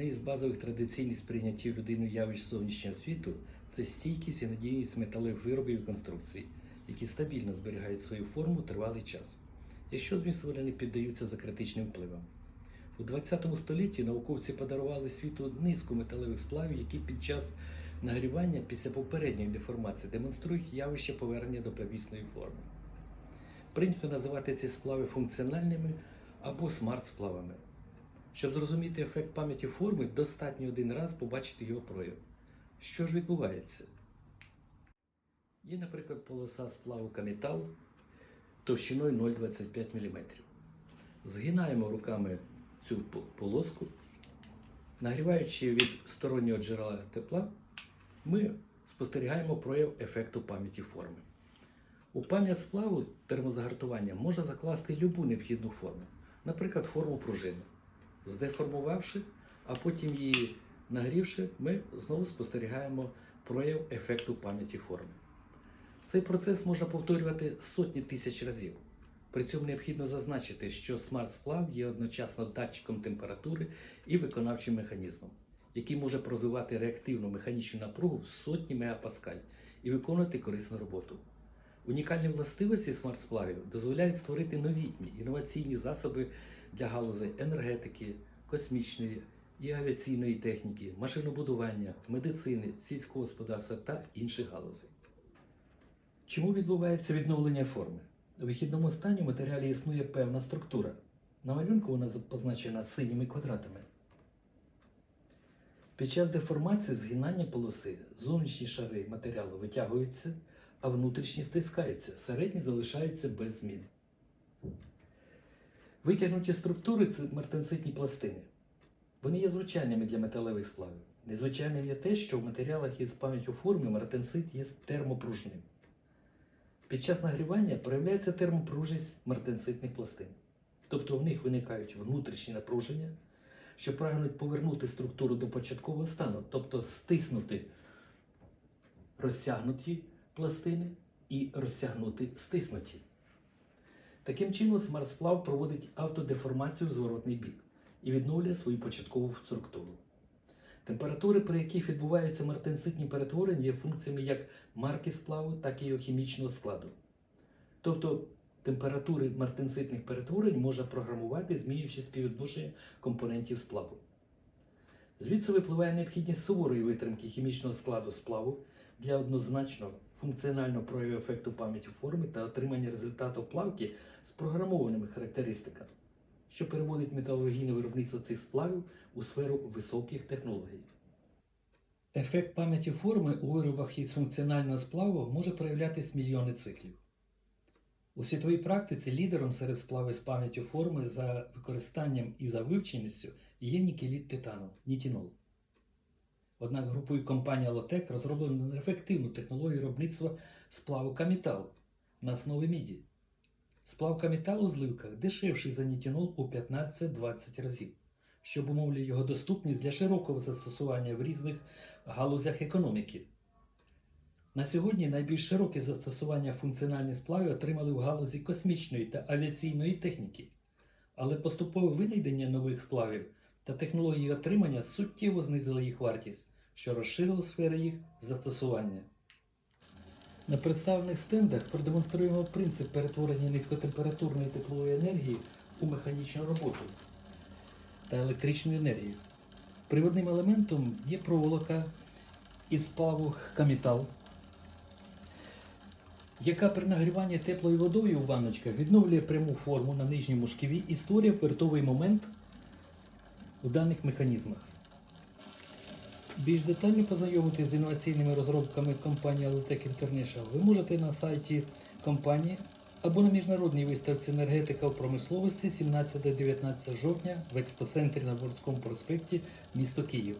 Одне із базових традиційних сприйняттів людиною явищ зовнішнього світу це стійкість і надійність металевих виробів і конструкцій, які стабільно зберігають свою форму тривалий час, якщо зміст не піддаються за критичним впливам. У ХХ столітті науковці подарували світу низку металевих сплавів, які під час нагрівання після попередньої деформації демонструють явище повернення до первісної форми. Прийнято називати ці сплави функціональними або смарт-сплавами. Щоб зрозуміти ефект пам'яті форми, достатньо один раз побачити його прояв. Що ж відбувається? Є, наприклад, полоса сплаву камітал товщиною 0,25 мм. Згинаємо руками цю полоску, нагріваючи від стороннього джерела тепла, ми спостерігаємо прояв ефекту пам'яті форми. У пам'ять сплаву термозагартування може закласти любу необхідну форму, наприклад, форму пружини. Здеформувавши, а потім її нагрівши, ми знову спостерігаємо прояв ефекту пам'яті форми. Цей процес можна повторювати сотні тисяч разів. При цьому необхідно зазначити, що смарт-сплав є одночасно датчиком температури і виконавчим механізмом, який може розвивати реактивну механічну напругу в сотні мегапаскаль і виконувати корисну роботу. Унікальні властивості смарт-сплавів дозволяють створити новітні інноваційні засоби для галузей енергетики, космічної і авіаційної техніки, машинобудування, медицини, сільського господарства та інших галузей. Чому відбувається відновлення форми? У вихідному стані в матеріалі існує певна структура. На малюнку вона позначена синіми квадратами. Під час деформації згинання полоси зовнішні шари матеріалу витягуються, а внутрішні стискаються, середні залишаються без змін. Витягнуті структури це мартенситні пластини. Вони є звичайними для металевих сплавів. Незвичайним є те, що в матеріалах із пам'яттю форми мартенсит є термопружним. Під час нагрівання проявляється термопружність мартенситних пластин. Тобто в них виникають внутрішні напруження, що прагнуть повернути структуру до початкового стану, тобто стиснути розтягнуті пластини і розтягнути стиснуті. Таким чином, смарт-сплав проводить автодеформацію в зворотний бік і відновлює свою початкову структуру. Температури, при яких відбуваються мартенситні перетворення, є функціями як марки сплаву, так і його хімічного складу. Тобто температури мартенситних перетворень можна програмувати, змінюючи співвідношення компонентів сплаву. Звідси випливає необхідність суворої витримки хімічного складу сплаву для однозначного функціонального прояву ефекту пам'яті форми та отримання результату плавки з програмованими характеристиками, що переводить металургійне виробництво цих сплавів у сферу високих технологій. Ефект пам'яті форми у виробах із функціонального сплаву може проявлятись мільйони циклів. У світовій практиці лідером серед сплавів з пам'яттю форми за використанням і за вивченістю є нікеліт титану нітінол. Однак групою компанії Alotec розроблено ефективну технологію виробництва сплаву камітал на основі міді. Сплав каміталу у зливках дешевший за нітінол у 15-20 разів, що обумовлює його доступність для широкого застосування в різних галузях економіки. На сьогодні найбільш широке застосування функціональних сплавів отримали в галузі космічної та авіаційної техніки, але поступове винайдення нових сплавів та технології отримання суттєво знизили їх вартість, що розширило сфери їх застосування. На представлених стендах продемонструємо принцип перетворення низькотемпературної теплової енергії у механічну роботу та електричну енергію. Приводним елементом є проволока із сплаву камітал, яка при нагріванні теплою водою у ванночках відновлює пряму форму на нижньому шківі і створює обертовий момент у даних механізмах. Більш детально познайомитися з інноваційними розробками компанії Alotec International ви можете на сайті компанії або на міжнародній виставці енергетика в промисловості 17-19 жовтня в експоцентрі на Борському проспекті місто Київ.